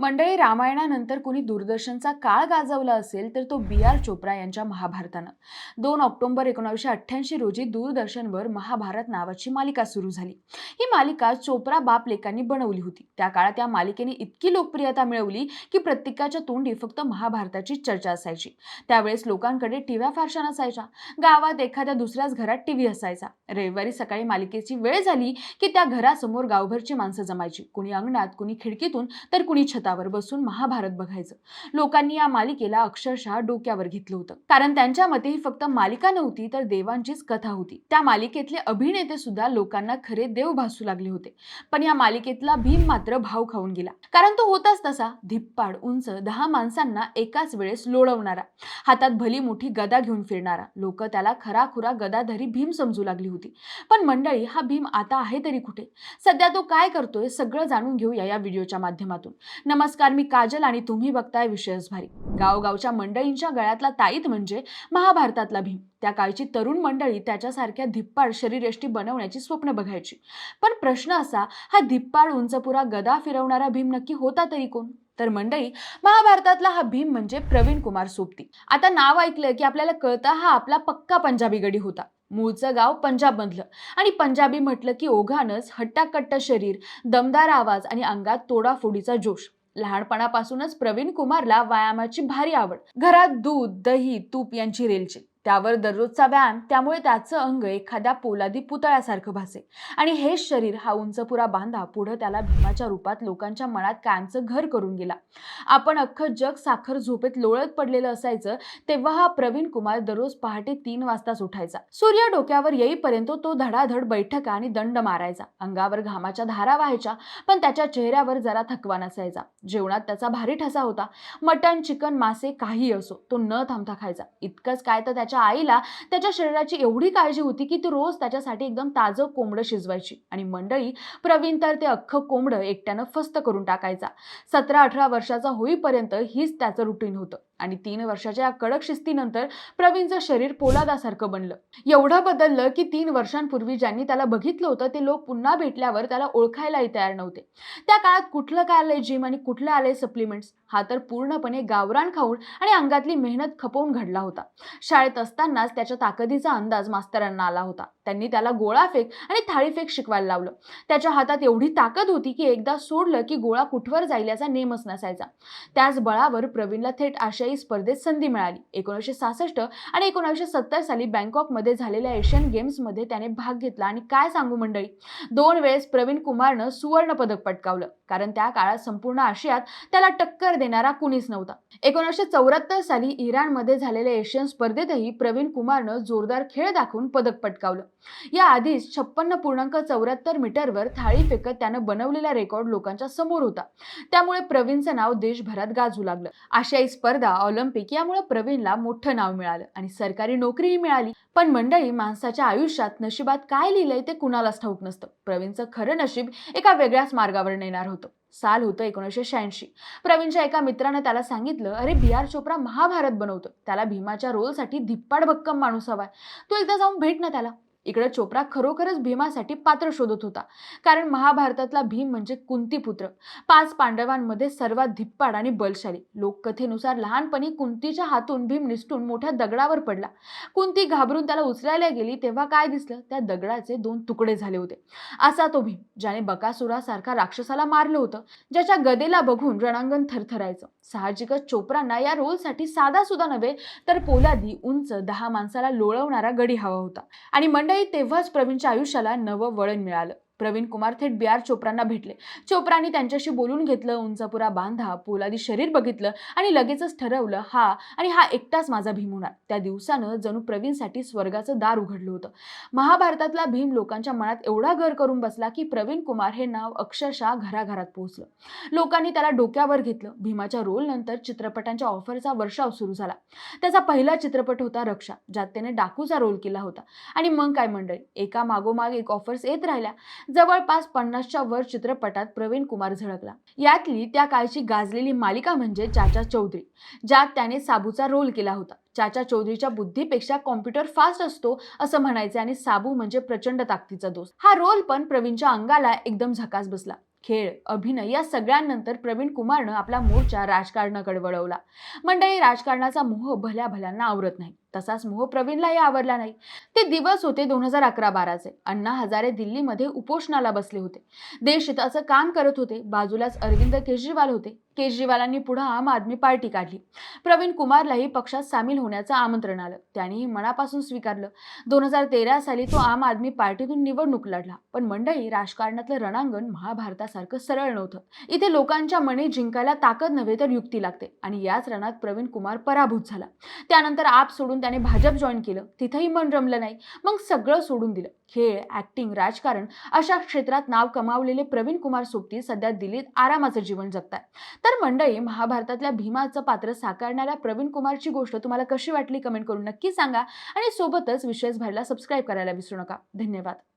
मंडळी रामायणानंतर कुणी दूरदर्शनचा काळ गाजवला असेल तर तो बी आर चोप्रा यांच्या महाभारतानं. दोन ऑक्टोबर एकोणावीसशे अठ्ठ्याऐंशी रोजी दूरदर्शनवर महाभारत नावाची मालिका सुरू झाली. ही मालिका चोप्रा बाप लेकांनी बनवली होती. त्या काळात या मालिकेने इतकी लोकप्रियता मिळवली की प्रत्येकाच्या तोंडी फक्त महाभारताची चर्चा असायची. त्यावेळेस लोकांकडे टीव्या फारशा नसायच्या. गावात एखाद्या दुसऱ्याच घरात टीव्ही असायचा. रविवारी सकाळी मालिकेची वेळ झाली की त्या घरासमोर गावभरची माणसं जमायची. कुणी अंगणात कुणी खिडकीतून तर कुणी छतावर बसून महाभारत बघायचं. लोकांनी या मालिकेला अक्षरशः डोक्यावर घेतलं होतं. कारण त्यांच्या मते ही फक्त मालिका नव्हती तर देवांचीच कथा होती. त्या मालिकेतले अभिनेते सुद्धा लोकांना खरे देव भासू लागले होते. पण या मालिकेतला भीम मात्र भाव खाऊन गेला. कारण तो होताच तसा. धिप्पाड उंच दहा माणसांना एकाच वेळेस लोळवणारा. हातात भली मोठी गदा घेऊन फिरणारा. लोक त्याला खराखुरा गदाधरी भीम समजू लागली होती. पण मंडळी हा भीम आता आहे तरी कुठे? सध्या तो काय करतोय सगळं जाणून घेऊया या व्हिडिओच्या माध्यमातून. नमस्कार मी काजल आणि तुम्ही बघताय विशेष भारी. गावगावच्या मंडळींच्या गळ्यातला ताईत म्हणजे महाभारतातला भीम. त्या काळची तरुण मंडळी त्याच्यासारख्या धिप्पाड शरीरयष्टी बनवण्याची स्वप्न बघायची. पण प्रश्न असा हा धिप्पाड उंचपुरा गदा फिरवणारा भीम नक्की होता तरी कोण? तर मंडळी महाभारतातला हा भीम म्हणजे प्रवीण कुमार सोबती आता नाव ऐकलं की आपल्याला कळतं हा आपला पक्का पंजाबी गडी होता. मूळचं गाव पंजाबमधलं. आणि पंजाबी म्हटलं की ओघानच हट्टाकट्ट शरीर दमदार आवाज आणि अंगात तोडाफोडीचा जोश. लहानपणापासूनच प्रवीण कुमारला व्यायामाची भारी आवड. घरात दूध दही तूप यांची रेलची त्यावर दररोजचा व्यायाम त्यामुळे त्याचं अंग एखाद्या पोलादी पुतळ्यासारखं भासे आणि हेच शरीर हा उंचपुरा बांधा पुढं त्याला भीमाच्या रूपात लोकांच्या मनात कायमचं घर करून गेला. आपण अख्खं जग साखर झोपेत लोळत पडलेलं असायचं तेव्हा हा प्रवीण कुमार दररोज पहाटे तीन वाजताच उठायचा. सूर्य डोक्यावर येईपर्यंत तो धडाधड बैठका आणि दंड मारायचा. अंगावर घामाच्या धारा व्हायच्या पण त्याच्या चेहऱ्यावर जरा थकवा नसायचा. जेवणात त्याचा भारी ठसा होता. मटण चिकन मासे काही असो तो न थांबता खायचा. इतकंच काय तर त्याच्या आईला त्याच्या शरीराची एवढी काळजी होती की ती रोज त्याच्यासाठी एकदम ताजं कोंबडं शिजवायची. आणि मंडळी प्रवीण तर ते अख्खं कोंबडं एकट्यानं फस्त करून टाकायचा. सतरा अठरा वर्षाचा होईपर्यंत हीच त्याचं रुटीन होतं. आणि तीन वर्षाच्या या कडक शिस्तीनंतर प्रवीणचं शरीर पोलादासारखं बनलं. एवढं बदललं की तीन वर्षांपूर्वी ज्यांनी त्याला बघितलं होतं ते लोक पुन्हा भेटल्यावर त्याला ओळखायलाही तयार नव्हते. त्या काळात कुठलं काय आलंय जिम आणि कुठलं आलंय सप्लिमेंट्स हा तर पूर्णपणे गावरान खाऊन आणि अंगातली मेहनत खपवून घडला होता. शाळेत असतानाच त्याच्या ताकदीचा अंदाज मास्तरांना आला होता. त्यांनी त्याला गोळा फेक आणि थाळीफेक शिकवायला लावलं. त्याच्या हातात एवढी ताकद होती की एकदा सोडलं की गोळा कुठवर जाईल याचा नेमच नसायचा. त्याच बळावर प्रवीणला थेट आशियाई स्पर्धेत संधी मिळाली. एकोणीसशे सहासष्ट आणि एकोणीसशे सत्तर साली बँकॉकमध्ये झालेल्या एशियन गेम्समध्ये त्याने भाग घेतला. आणि काय सांगू मंडळी? दोन वेळेस प्रवीण कुमारनं सुवर्ण पदक पटकावलं. कारण त्या काळात संपूर्ण आशियात त्याला टक्कर देणारा कुणीच नव्हता. एकोणीसशे चौऱ्याहत्तर साली इराणमध्ये झालेल्या एशियन स्पर्धेतही प्रवीण कुमारनं जोरदार खेळ दाखवून पदक पटकावलं. या आधीच छप्पन्न पूर्णांक चौऱ्याहत्तर मीटरवर थाळी फेकत त्यानं बनवलेला रेकॉर्ड लोकांच्या समोर होता. त्यामुळे प्रवीणचं नाव देशभरात गाजू लागलं. आशियाई स्पर्धा ऑलिम्पिक यामुळे प्रवीणला मोठं नाव मिळालं आणि सरकारी नोकरीही मिळाली. पण मंडळी माणसाच्या आयुष्यात नशिबात काय लिहिलंय ते कुणालाच ठाऊक नसतं. प्रवीणचं खरं नशीब एका वेगळ्याच मार्गावर नेणार होतं. साल होतं एकोणीसशे शहाऐंशी. प्रवीणच्या एका मित्रानं त्याला सांगितलं अरे बी आर चोप्रा महाभारत बनवतो. त्याला भीमाच्या रोलसाठी धिप्पाड भक्कम माणूस हवाय. तू एकदा जाऊन भेट ना त्याला. इकडे चोप्रा खरोखरच भीमासाठी पात्र शोधत होता. कारण महाभारतातला भीम म्हणजे कुंतीपुत्र. पाच पांडवांमध्ये सर्वात धिप्पाड आणि बलशाली. लोककथेनुसार लहानपणी कुंतीच्या हातून भीम निसटून मोठ्या दगडावर पडला. कुंती घाबरून त्याला उचलायला गेली तेव्हा काय दिसलं? त्या दगडाचे दोन तुकडे झाले होते. असा तो भीम ज्याने बकासुरासारखा राक्षसाला मारलं होतं. ज्याच्या गदेला बघून रणांगण थरथरायचं. साहजिकच चोप्रांना या रोलसाठी साधा सुद्धा नव्हे तर पोलादी उंच दहा माणसाला लोळवणारा गडी हवा होता. आणि मंडळी तेव्हाच प्रवीणच्या आयुष्याला नवं वळण मिळालं. प्रवीण कुमार थेट बी आर चोप्रांना भेटले. चोप्रांनी त्यांच्याशी बोलून घेतलं उंचापुरा बांधा पोलादी शरीर बघितलं आणि लगेचच ठरवलं हा आणि हा एकटाच माझा भीम होणार त्या दिवसानं जणू प्रवीणसाठी स्वर्गाचं दार उघडलं होतं. महाभारतातला भीम लोकांच्या मनात एवढा घर करून बसला की प्रवीण कुमार हे नाव अक्षरशः घराघरात पोहोचलं. लोकांनी त्याला डोक्यावर घेतलं. भीमाच्या रोलनंतर चित्रपटांच्या ऑफरचा वर्षाव सुरू झाला. त्याचा पहिला चित्रपट होता रक्षा ज्यात त्याने डाकूचा रोल केला होता. आणि मग काय मंडळी? एका मागोमाग एक ऑफर्स येत राहिल्या. जवळपास पन्नासच्या वर चित्रपटात प्रवीण कुमार झळकला. यातली त्या काळची गाजलेली मालिका म्हणजे चाचा चौधरी ज्यात त्याने साबूचा रोल केला होता. चाचा चौधरीच्या बुद्धीपेक्षा कॉम्प्युटर फास्ट असतो असं म्हणायचे आणि साबू म्हणजे प्रचंड ताकदीचा दोस्त. हा रोल पण प्रवीणच्या अंगाला एकदम झकास बसला. खेळ अभिनय या सगळ्यांनंतर प्रवीण कुमारनं आपला मोर्चा राजकारणाकडे वळवला. मंडळी राजकारणाचा मोह भल्या भल्यांना आवरत नाही. तसाच मोह प्रवीणलाही आवडला नाही. ते दिवस होते दोन हजार अकरा बाराचे. अण्णा हजारे दिल्लीमध्ये उपोषणाला बसले होते. देश काम करत होते. बाजूलाच अरविंद केजरीवाल होते. केजरीवालांनी पुढे आम आदमी पार्टी काढली. प्रवीण कुमारलाही पक्षात सामील होण्याचं आमंत्रण आलं. त्यांनीही मनापासून स्वीकारलं. दोन हजार तेरा साली तो आम आदमी पार्टीतून निवडणूक लढला. पण मंडळी राजकारणातलं रणांगण महाभारतासारखं सरळ नव्हतं. इथे लोकांच्या मनी जिंकायला ताकद नव्हे तर युक्ती लागते. आणि याच रणात प्रवीण कुमार पराभूत झाला. त्यानंतर आप सोडून त्याने भाजप जॉईन केलं. तिथंही मन रमलं नाही. मग सगळं सोडून दिलं. खेळ ॲक्टिंग राजकारण अशा क्षेत्रात नाव कमावलेले प्रवीण कुमार सोबती सध्या दिल्लीत आरामाचं जीवन जगतात तर मंडळी महाभारतातल्या भीमाचं पात्र साकारणाऱ्या प्रवीण कुमारची गोष्ट तुम्हाला कशी वाटली? कमेंट करून नक्की सांगा. आणि सोबतच विशेष भाईला सबस्क्राईब करायला विसरू नका. धन्यवाद.